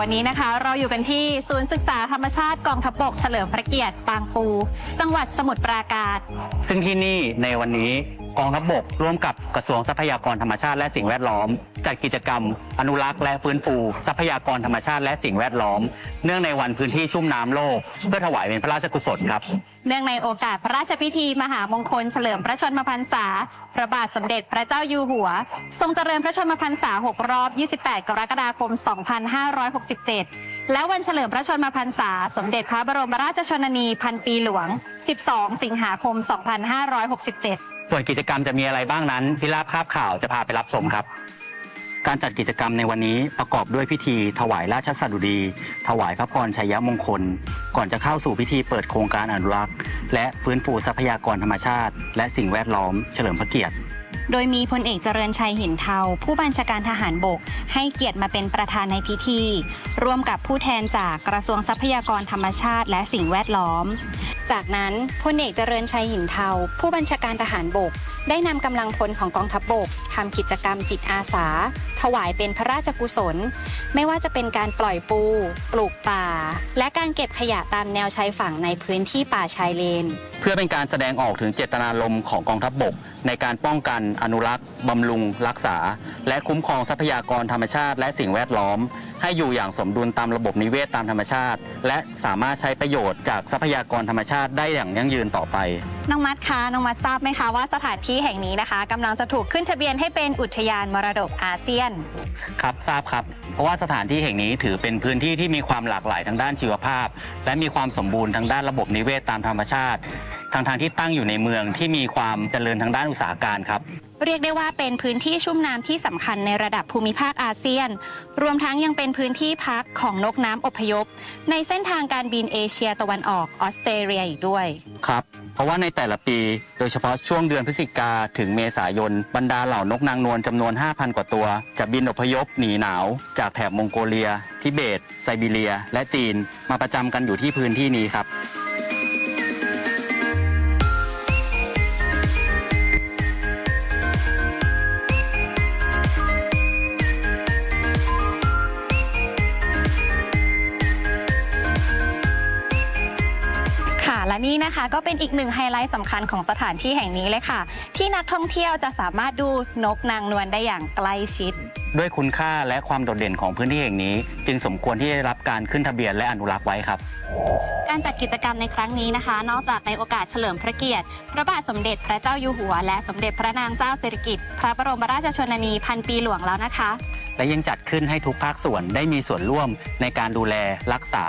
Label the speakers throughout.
Speaker 1: วันี้นะคะ เราอยู่กันที่ศูนย์ศึกษาธรรมชาติกองทัพบกเฉลิมพระเกียรติปางปู จังหวัดสมุทรปราการ
Speaker 2: ซึ่งที่นี่ในวันนี้กองทัพบกร่วมกับกระทรวงทรัพยากรธรรมชาติและสิ่งแวดล้อม จัดกิจกรรม อนุรักษ์และฟื้นฟู ทรัพยากรธรรมชาติและสิ่งแวดล้อม เนื่องในวันพื้นที่ชุ่มน้ำโลก เพื่อถวายเป็นพระราชกุศลครับ
Speaker 1: เนื่องในโอกาสพระราชพิธีมหามงคลเฉลิมพระชนมพรรษา พระบาทสมเด็จพระเจ้าอยู่หัว ทรงเจริญพระชนมพรรษา 6 รอบ 28 กรกฎาคม 2567 และวันเฉลิมพระชนมพรรษา สมเด็จพระบรมราชชนนีพันปีหลวง 12 สิงหาคม 2567
Speaker 2: ส่วนกิจกรรมจะมีอะไรบ้างนั้นพิราบคาบข่าวจะพาไปรับชมครับ การจัดกิจกรรมในวันนี้ประกอบด้วยพิธีถวายราชสดุดี ถวายพระพรชัยมงคล ก่อนจะเข้าสู่พิธีเปิดโครงการอนุรักษ์ และฟื้นฟูทรัพยากรธรรมชาติ และสิ่งแวดล้อมเฉลิมพระเกียรติ
Speaker 1: โดยมีพลเอกเจริญชัยหินเทา ผู้บัญชาการทหารบก ให้เกียรติมาเป็นประธานในพิธี ร่วมกับผู้แทนจากกระทรวงทรัพยากรธรรมชาติ และสิ่งแวดล้อม จากนั้นพลเอกเจริญชัยหินเทา ผู้บัญชาการทหารบก ได้นำกำลังพลของกองทัพบกทำกิจกรรมจิตอาสา ถวายเป็นพระราชกุศล ไม่ว่าจะเป็นการปล่อยปู ปลูกป่า และการเก็บขยะตามแนวชายฝั่งในพื้นที่ป่าชายเลน
Speaker 2: เพื่อเป็นการแสดงออกถึงเจตนารมณ์ของกองทัพบกในการป้องกันอนุรักษ์บำรุง รักษา และคุ้มครองทรัพยากรธรรมชาติและสิ่งแวดล้อม ให้อยู่อย่างสมดุลตามระบบนิเวศตามธรรมชาติ และสามารถใช้ประโยชน์จากทรัพยากรธรรมชาติได้อย่างยั่งยืนต่อไป
Speaker 1: น้องมัดคะน้องมัดทราบไหมคะว่าสถานที่แห่งนี้นะคะกำลังจะถูกขึ้นทะเบียนให้เป็นอุทยานมรดกอาเซียน
Speaker 2: ครับทราบครับ เพราะว่าสถานที่แห่งนี้ถือเป็นพื้นที่ที่มีความหลากหลายทางด้านชีวภาพ และมีความสมบูรณ์ทางด้านระบบนิเวศตามธรรมชาติ ทางทางๆที่ตั้งอยู่ในเมืองที่มีความเจริญทางด้านอุตสาหการครับ
Speaker 1: เรียกได้ว่าเป็นพื้นที่ชุ่มน้ำที่สำคัญในระดับภูมิภาคอาเซียน รวมทั้งยังเป็นพื้นที่พักของนกน้ำอพยพ ในเส้นทางการบินเอเชียตะวันออกออสเตรเลียอีกด้วย
Speaker 2: ครับ เพราะว่าในแต่ละปีโดยเฉพาะช่วงเดือนพฤศจิกาถึงเมษายน บรรดาเหล่านกนางนวลจำนวน 5,000 กว่าตัว จะบินอพยพหนีหนาว จากแถบมองโกเลีย ทิเบต ไซบีเรีย และจีน มาประจำกันอยู่ที่พื้นที่นี้ครับ
Speaker 1: และนี่นะคะก็เป็นอีกหนึ่งไฮไลท์สำคัญของสถานที่แห่งนี้เลยค่ะ ที่นักท่องเที่ยวจะสามารถดูนกนางนวลได้อย่างใกล้ชิด
Speaker 2: ด้วยคุณค่าและความโดดเด่นของพื้นที่แห่งนี้ จึงสมควรที่ได้รับการขึ้นทะเบียนและอนุรักษ์ไว้ครับ
Speaker 1: การจัดกิจกรรมในครั้งนี้นะคะ นอกจากในโอกาสเฉลิมพระเกียรติ พระบาทสมเด็จพระเจ้าอยู่หัว และสมเด็จพระนางเจ้าสิริกิติ์พระบรมราชชนนีพันปีหลวงแล้วนะคะ
Speaker 2: และยังจัดขึ้นให้ทุกภาคส่วนได้มีส่วนร่วมในการดูแลรักษา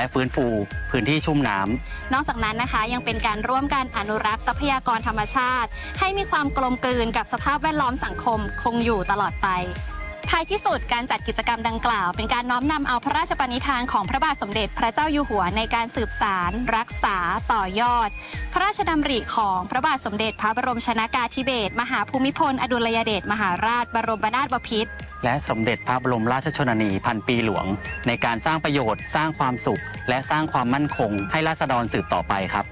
Speaker 2: และฟื้นฟูพื้นที่ชุ่มน้ำ
Speaker 1: นอกจากนั้นนะคะยังเป็นการร่วมกันอนุรักษ์ทรัพยากรธรรมชาติ ให้มีความกลมกลืนกับสภาพแวดล้อมสังคมคงอยู่ตลอดไป ท้ายที่สุดการจัดกิจกรรมดังกล่าว เป็นการน้อมนำเอาพระราชปณิธานของพระบาทสมเด็จพระเจ้าอยู่หัวในการสืบสารรักษาต่อยอด พระราชดำริของพระบาทสมเด็จพระบรมชนากาธิเบศรมหาภูมิพล อดุลยเดชมหาราชบรมนาถบพิตร
Speaker 2: และสมเด็จพระบรมราชชนนีพันปีหลวง ในการสร้างประโยชน์ สร้างความสุข และสร้างความมั่นคง ให้ราษฎรสืบต่อไปครับ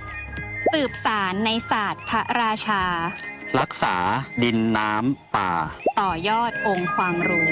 Speaker 1: สืบสารในศาสตร์พระราชา
Speaker 2: รักษาดินน้ำป่า
Speaker 1: ต่อยอดองค์ความรู้